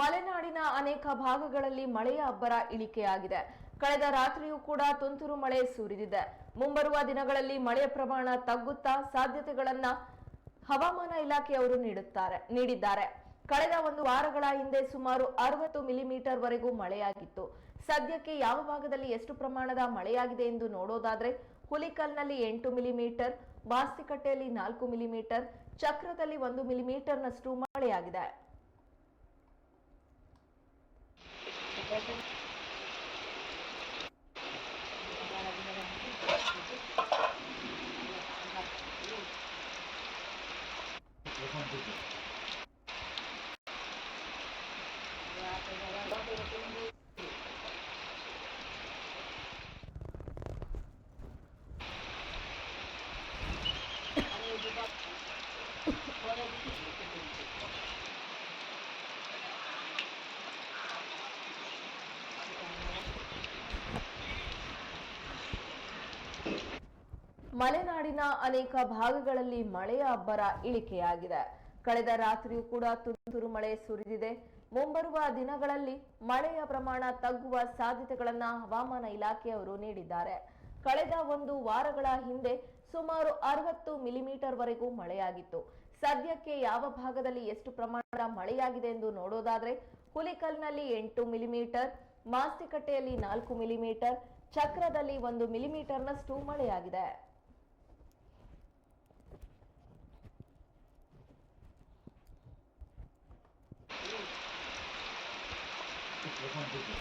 ಮಲೆನಾಡಿನ ಅನೇಕ ಭಾಗಗಳಲ್ಲಿ ಮಳೆಯ ಅಬ್ಬರ ಇಳಿಕೆಯಾಗಿದೆ. ಕಳೆದ ರಾತ್ರಿಯೂ ಕೂಡ ತುಂತುರು ಮಳೆ ಸುರಿದಿದೆ. ಮುಂಬರುವ ದಿನಗಳಲ್ಲಿ ಮಳೆಯ ಪ್ರಮಾಣ ತಗ್ಗುತ್ತಾ ಸಾಧ್ಯತೆಗಳನ್ನ ಹವಾಮಾನ ಇಲಾಖೆಯವರು ನೀಡುತ್ತಾರೆ, ನೀಡಿದ್ದಾರೆ. ಕಳೆದ ಒಂದು ವಾರಗಳ ಹಿಂದೆ ಸುಮಾರು ಅರವತ್ತು ಮಿಲಿಮೀಟರ್ ವರೆಗೂ ಮಳೆಯಾಗಿತ್ತು. ಸದ್ಯಕ್ಕೆ ಯಾವ ಭಾಗದಲ್ಲಿ ಎಷ್ಟು ಪ್ರಮಾಣದ ಮಳೆಯಾಗಿದೆ ಎಂದು ನೋಡೋದಾದ್ರೆ, ಹುಲಿಕಲ್ನಲ್ಲಿ ಎಂಟು ಮಿಲಿಮೀಟರ್, ಬಾಸ್ತಿಕಟ್ಟೆಯಲ್ಲಿ ನಾಲ್ಕು ಮಿಲಿಮೀಟರ್, ಚಕ್ರದಲ್ಲಿ ಒಂದು ಮಿಲಿಮೀಟರ್ನಷ್ಟು ಮಳೆಯಾಗಿದೆ. ಮಲೆನಾಡಿನ ಅನೇಕ ಭಾಗಗಳಲ್ಲಿ ಮಳೆಯ ಅಬ್ಬರ ಇಳಿಕೆಯಾಗಿದೆ. ಕಳೆದ ರಾತ್ರಿಯೂ ಕೂಡ ತುಂತುರು ಮಳೆ ಸುರಿದಿದೆ. ಮುಂಬರುವ ದಿನಗಳಲ್ಲಿ ಮಳೆಯ ಪ್ರಮಾಣ ತಗ್ಗುವ ಸಾಧ್ಯತೆಗಳನ್ನ ಹವಾಮಾನ ಇಲಾಖೆಯವರು ನೀಡಿದ್ದಾರೆ. ಕಳೆದ ಒಂದು ವಾರಗಳ ಹಿಂದೆ ಸುಮಾರು ಅರವತ್ತು ಮಿಲಿಮೀಟರ್ ವರೆಗೂ ಮಳೆಯಾಗಿತ್ತು. ಸದ್ಯಕ್ಕೆ ಯಾವ ಭಾಗದಲ್ಲಿ ಎಷ್ಟು ಪ್ರಮಾಣದ ಮಳೆಯಾಗಿದೆ ಎಂದು ನೋಡೋದಾದ್ರೆ, ಹುಲಿಕಲ್ನಲ್ಲಿ ಎಂಟು ಮಿಲಿಮೀಟರ್, ಮಾಸ್ತಿಕಟ್ಟೆಯಲ್ಲಿ ನಾಲ್ಕು ಮಿಲಿಮೀಟರ್, ಚಕ್ರದಲ್ಲಿ ಒಂದು ಮಿಲಿಮೀಟರ್ನಷ್ಟು ಮಳೆಯಾಗಿದೆ. ওখান থেকে